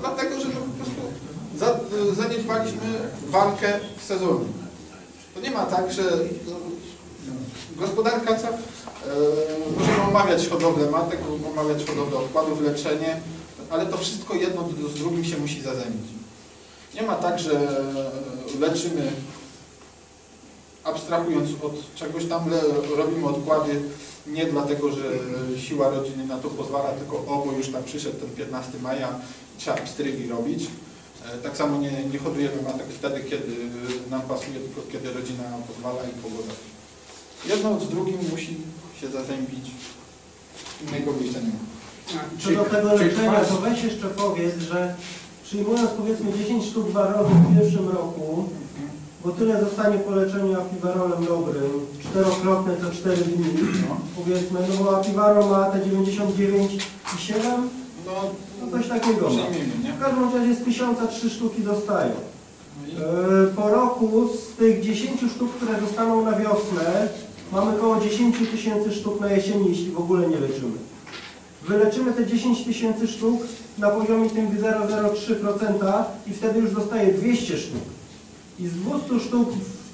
dlatego, że po prostu za, zaniedbaliśmy walkę w sezonie. To nie ma tak, że no, gospodarka, co, e, możemy omawiać hodowlę matek, omawiać hodowlę odpadów, leczenie, ale to wszystko jedno z drugim się musi zazębić. Nie ma tak, że leczymy abstrahując od czegoś tam, robimy odkłady nie dlatego, że siła rodziny na to pozwala, tylko o, bo już tam przyszedł ten 15 maja, trzeba pstrygi robić. E, Tak samo nie, nie hodujemy matek wtedy, kiedy nam pasuje, tylko kiedy rodzina nam pozwala i pogoda. Jedno z drugim musi się zazębić. Innego wyjścia nie ma. Co do tego czy leczenia, to weź jeszcze powiedz, że przyjmując powiedzmy 10 sztuk warowych w pierwszym roku, bo tyle zostanie po leczeniu apiwarolem dobrym, czterokrotne co 4 dni, No, powiedzmy, no bo apiwarol ma te 99 i 7, no no coś takiego ma. W każdym razie z 1000 trzy sztuki dostają. No E, Po roku z tych 10 sztuk, które zostaną na wiosnę, mamy około 10 tysięcy sztuk na jesieni, jeśli w ogóle nie leczymy. Wyleczymy te 10 tysięcy sztuk na poziomie tym 0,03% i wtedy już zostaje 200 sztuk. I z 200 sztuk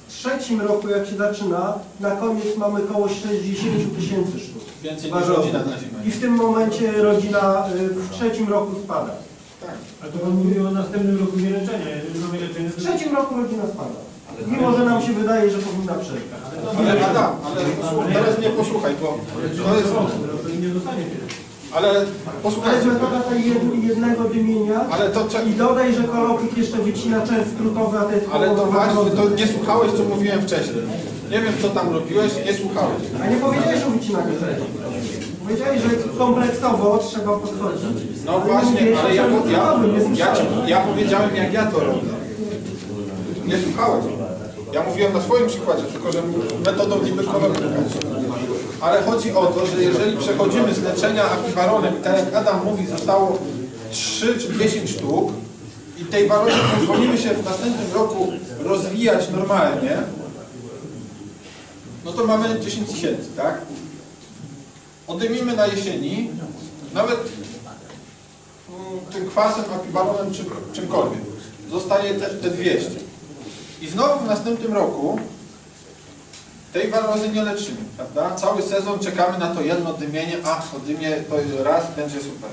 w trzecim roku, jak się zaczyna, na koniec mamy około 60 tysięcy sztuk. Więcej niż rodzina na zimę. I w tym momencie rodzina y, w trzecim roku spada. Tak. A to pan mówi o następnym roku nie leczenia. Jeżeli mamy leczenie, W trzecim roku rodzina spada. Mimo, że nam się wydaje, że powinna przejść. Ale Adam, ale posłuchaj, teraz mnie posłuchaj, bo to jest... Nie dostanie tyle. Ale posłuchajcie, metoda tej jed- jednego dymienia ale to... cze- i dodaj, że kolopik jeszcze wycina czerw skrótowy, a to jest Ale to właśnie, to nie słuchałeś, co mówiłem wcześniej. Nie wiem, co tam robiłeś, nie słuchałeś. A nie powiedziałeś o wycinaniu czerwi. Powiedziałeś, że kompleksowo trzeba podchodzić. No Ale nie właśnie, mówiłeś ale ja, ja, ja, ja powiedziałem, jak ja to robię. Nie słuchałeś. Ja mówiłem na swoim przykładzie, tylko że metodą niby kolornika. Ale chodzi o to, że jeżeli przechodzimy z leczenia akwiwaronem, i tak jak Adam mówi, zostało 3 czy 10 sztuk i tej waronie pozwolimy się w następnym roku rozwijać normalnie, no to mamy 10 tysięcy, tak? Odejmijmy na jesieni, nawet mm, tym kwasem, akwiwaronem czy czymkolwiek. Zostaje te, te 200. I znowu w następnym roku tej warozy nie leczymy, prawda? Cały sezon czekamy na to jedno dymienie, a odymie to raz, będzie super.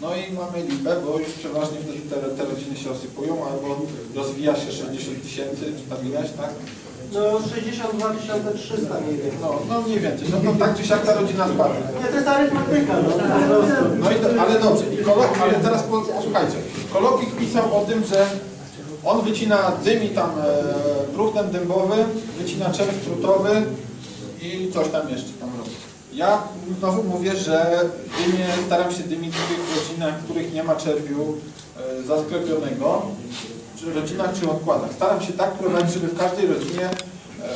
No i mamy lipę, bo już przeważnie wtedy te, te rodziny się osypują, albo rozwija się 60 tysięcy, czy tam ileś, tak? No 62 300 mniej więcej. No, no mniej więcej. No to tak czy siak ta rodzina spada. Nie, to jest arytmetyka, no. po prostu. No i to, ale dobrze, I kolo, ale teraz po- posłuchajcie. Kolopik pisał o tym, że on wycina dymi tam e, dębowy, wycina czerw trutowy i coś tam jeszcze tam robi. Ja znowu mówię, że dymie, staram się dymić w tych rodzinach, w których nie ma czerwiu e, zasklepionego, czy rodzinach, czy odkładach. Staram się tak prowadzić, żeby w każdej rodzinie e,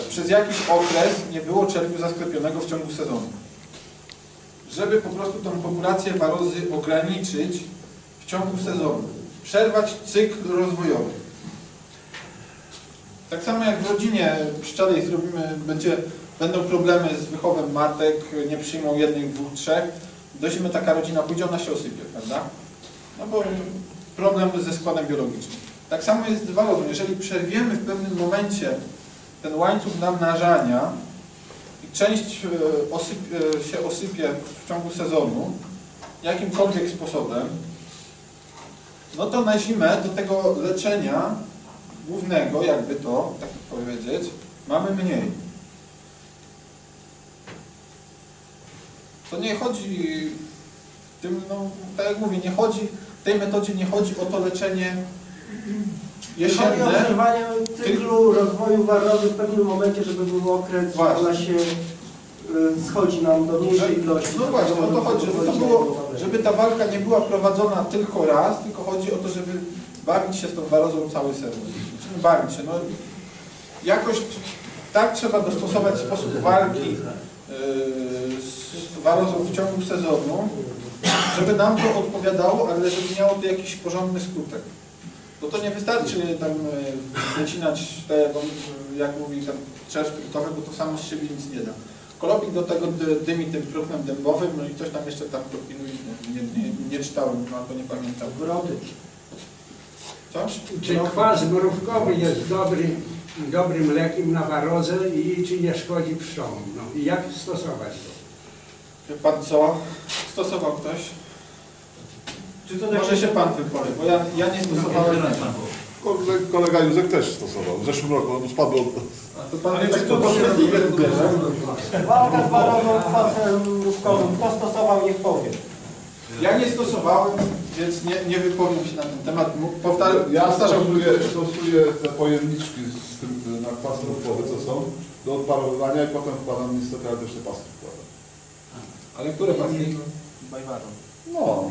przez jakiś okres nie było czerwiu zasklepionego w ciągu sezonu żeby po prostu tą populację warozy ograniczyć w ciągu sezonu. Przerwać cykl rozwojowy. Tak samo jak w rodzinie pszczelej zrobimy, będzie, będą problemy z wychowem matek, nie przyjmą jednych, dwóch, trzech, do zimy taka rodzina pójdzie, ona się osypie, prawda? No bo problem ze składem biologicznym. Tak samo jest z warozą. Jeżeli przerwiemy w pewnym momencie ten łańcuch namnażania, i część e, e, się osypie w ciągu sezonu jakimkolwiek sposobem, no to na zimę do tego leczenia głównego, jakby to, tak powiedzieć, mamy mniej. To nie chodzi tym, no, tak jak mówię, nie chodzi, w tej metodzie nie chodzi o to leczenie Chodzi o jesienne, przerwanie cyklu rozwoju warowy w pewnym momencie, żeby był okres, Właśnie. ona się y, schodzi nam do mniejszej ilości. No właśnie, o to chodzi, żeby, to było, żeby ta walka nie była prowadzona tylko raz, tylko chodzi o to, żeby bawić się z tą warozą cały sezon. Bawić się, no jakoś tak trzeba dostosować sposób walki yy, z warozą w ciągu sezonu, żeby nam to odpowiadało, ale żeby miało to jakiś porządny skutek. Bo to nie wystarczy tam yy, wycinać te, yy, jak mówi tam skrótowy, bo to samo z siebie nic nie da. Kolopik do tego dy- dymi tym próchnem dębowym, no i coś tam jeszcze tam kombinuje, nie, nie, nie czytałem, albo nie pamiętam. Brody. Coś? Czy kwas mrówkowy jest dobry, dobrym lekiem na warozę i czy nie szkodzi pszczołom? No i jak stosować to? Wie pan co? Stosował ktoś? Czy to Może się pan wypowie, bo ja, ja nie stosowałem. Kole- Kolega Józek też stosował. W zeszłym roku on spadł od... A to pan Ale tak to. Walka z warową kwasem mrówkowym. Kto stosował, niech powie. Ja nie stosowałem, więc nie, nie wypowiem się na ten temat. Powtarzam, Ja stosuję, stosuję te pojemniczki z tym na kwas mrówkowy, co są, do odparowywania i potem wkładam niestety, ale też te paski wkładam. Ale które paski? No.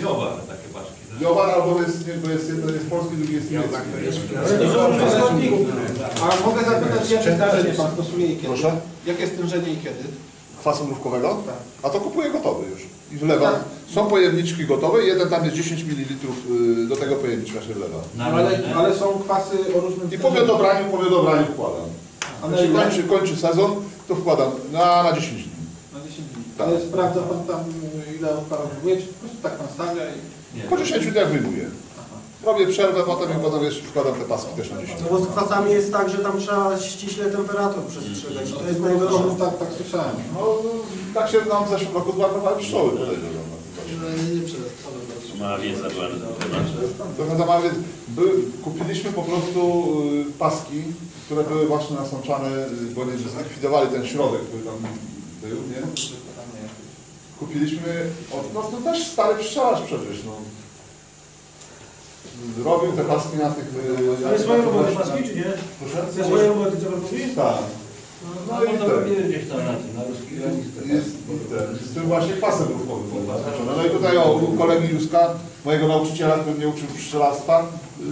Biowar takie paczki. Biowar albo jest, nie, bo jest jeden jest polski, drugi jest niemiecki. A mogę zapytać, jakie stężenie pan stosuje i kiedy? Proszę? Jakie stężenie i kiedy? Kwasu mrówkowego? Tak. A to kupuję gotowy już. I wlewam. Tak. Są pojemniczki gotowe, jeden tam jest 10 ml, y, do tego pojemniczka się wlewa. Na Ale, ale są kwasy o różnym I po miodobraniu, po miodobraniu wkładam. A na ile? kończy, kończy sezon, to wkładam na, na 10 dni. Na 10 dni. Tak. Ale sprawdza pan tam ile odparowuje, czy po prostu tak pan stawia i... Nie. Po 10 dniach wyjmuję. Robię przerwę, potem i potem jeszcze wkładam te paski też na 10 No bo z kwasami jest tak, że tam trzeba ściśle temperatur przestrzegać. To jest najgorsze. No, tak, tak słyszałem. No, tak się nam w zeszłym roku zmarnowały pszczoły na tym właśnie. Mała wiedza była na ten temat. Kupiliśmy po prostu y, paski, które były właśnie nasączane, y, bo nie, że zlikwidowali ten środek, który tam był, nie? Kupiliśmy, od, no to też stary pszczelarz przecież, no. Robił te paski na tych... y, Ale swoje roboty paski, czy nie? Proszę? Ze swoje roboty, co pan mówi? Tak. No, No i to tak. gdzieś tam na tym, na ruskiej granicy. Jest ten, z tym właśnie pasem ruchowym. był zaznaczony. No i tutaj o, kolegi Józka, mojego nauczyciela, który mnie uczył pszczelarstwa, yy,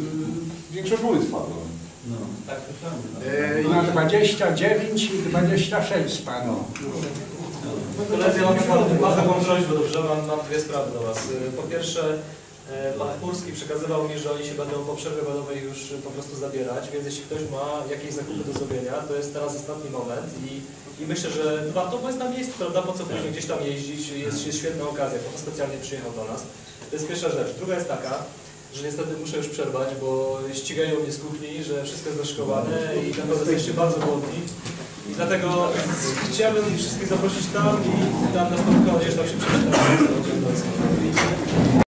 większość góry spadła. No, tak słyszałem. Yy, Na 29 i 26 spadło. Koledzy, ja mam taką bardzo prośbę, dobrze? Mam, mam dwie sprawy do Was. Y, Po pierwsze, e, Pan Kurski przekazywał mi, że oni się będą po przerwie badowej już po prostu zabierać, więc jeśli ktoś ma jakieś zakupy do zrobienia, to jest teraz ostatni moment i, i myślę, że warto, bo jest na miejscu, prawda, po co później gdzieś tam jeździć, jest, jest świetna okazja, po to specjalnie przyjechał do nas. To jest pierwsza rzecz. Druga jest taka, że niestety muszę już przerwać, bo ścigają mnie z kuchni, że wszystko jest zaszkowane i na pewno jesteście bardzo głodni. I dlatego chciałbym wszystkich zaprosić tam i tam na spotkanie, że tam się przeczytać.